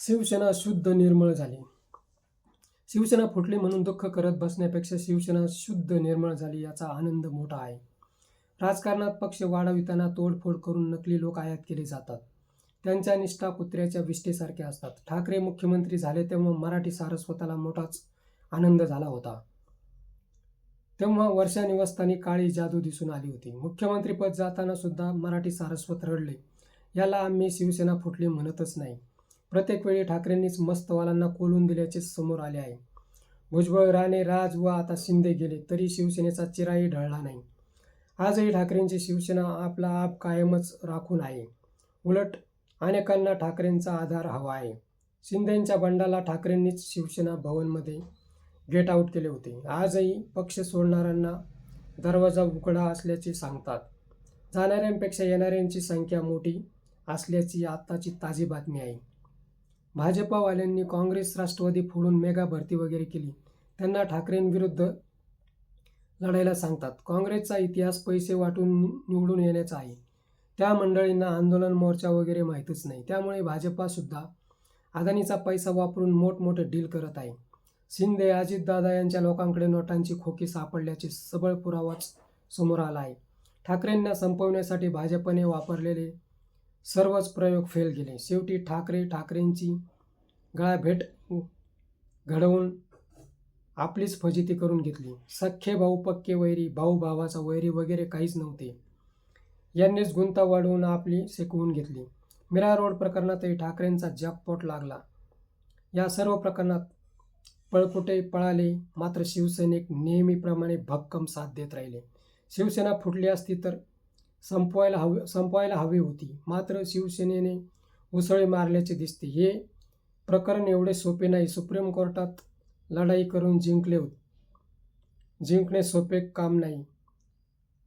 शिवसेना शुद्ध निर्मळ झाली. शिवसेना फुटली म्हणून दुःख करत बसण्यापेक्षा शिवसेना शुद्ध निर्मळ झाली याचा आनंद मोठा आहे. राजकारणात पक्ष वाढविताना तोडफोड करून नकली लोक आयात केले जातात. त्यांच्या निष्ठा कुत्र्याच्या विष्ठेसारख्या असतात. ठाकरे मुख्यमंत्री झाले तेव्हा मराठी सारस्वताला मोठाच आनंद झाला होता. तेव्हा वर्षा निवासस्थानी काळी जादू दिसून आली होती. मुख्यमंत्रीपद जाताना सुद्धा मराठी सारस्वत रडले. याला आम्ही शिवसेना फुटली म्हणतच नाही. प्रत्येक वेळी ठाकरेंनीच मस्तवालांना कोलून दिल्याचे समोर आले आहे. भुजबळ राणे राज व आता शिंदे गेले तरी शिवसेनेचा चिराही ढळला नाही. आजही ठाकरेंची शिवसेना आपला आप कायमच राखून आहे. उलट अनेकांना ठाकरेंचा आधार हवा आहे. शिंदेंच्या बंडाला ठाकरेंनीच शिवसेना भवनमध्ये गेट आऊट केले होते. आजही पक्ष सोडणाऱ्यांना दरवाजा उघडा असल्याचे सांगतात. जाणाऱ्यांपेक्षा येणाऱ्यांची संख्या मोठी असल्याची आत्ताची ताजी बातमी आहे. भाजपावाल्यांनी काँग्रेस राष्ट्रवादी फोडून मेगा भरती वगैरे केली. त्यांना ठाकरेंविरुद्ध लढायला सांगतात. काँग्रेसचा इतिहास पैसे वाटून निवडून येण्याचा आहे. त्या मंडळींना आंदोलन मोर्चा वगैरे माहीतच नाही. त्यामुळे भाजपासुद्धा अदानीचा पैसा वापरून मोठमोठे डील करत आहे. शिंदे अजितदादा यांच्या लोकांकडे नोटांची खोकी सापडल्याचे सबळ पुरावाच समोर आला आहे. ठाकरेंना संपवण्यासाठी भाजपने वापरलेले सर्वच प्रयोग फेल गेले शेवटी ठाकरे ठाकरेंची गळाभेट घडवून आपलीच फजिती करून घेतली. सख्खे भाऊ पक्के वैरी भाऊ भावाचा वैरी वगैरे काहीच नव्हते. यांनीच गुंता वाढवून आपली शिकवून घेतली. मीरा रोड प्रकरणातही ठाकरेंचा जॅकपॉट लागला. या सर्व प्रकरणात पळपुटे पळाले मात्र शिवसैनिक नेहमीप्रमाणे भक्कम साथ देत राहिले. शिवसेना फुटली असती तर संपवायला हवी संपवायला हवी होती. मात्र शिवसेनेने उसळे मारल्याचे दिसते. हे प्रकरण एवढे सोपे नाही. सुप्रीम कोर्टात लढाई करून जिंकले होते. जिंकणे सोपे काम नाही.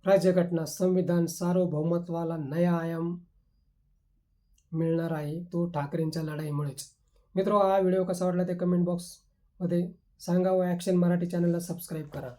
राज्यघटना संविधान सार्वभौमत्वाला नया आयाम मिळणार आहे तो ठाकरेंच्या लढाईमुळेच. मित्र हा व्हिडिओ कसा वाटला ते कमेंट बॉक्समध्ये सांगा व ॲक्शन मराठी चॅनलला सबस्क्राईब करा.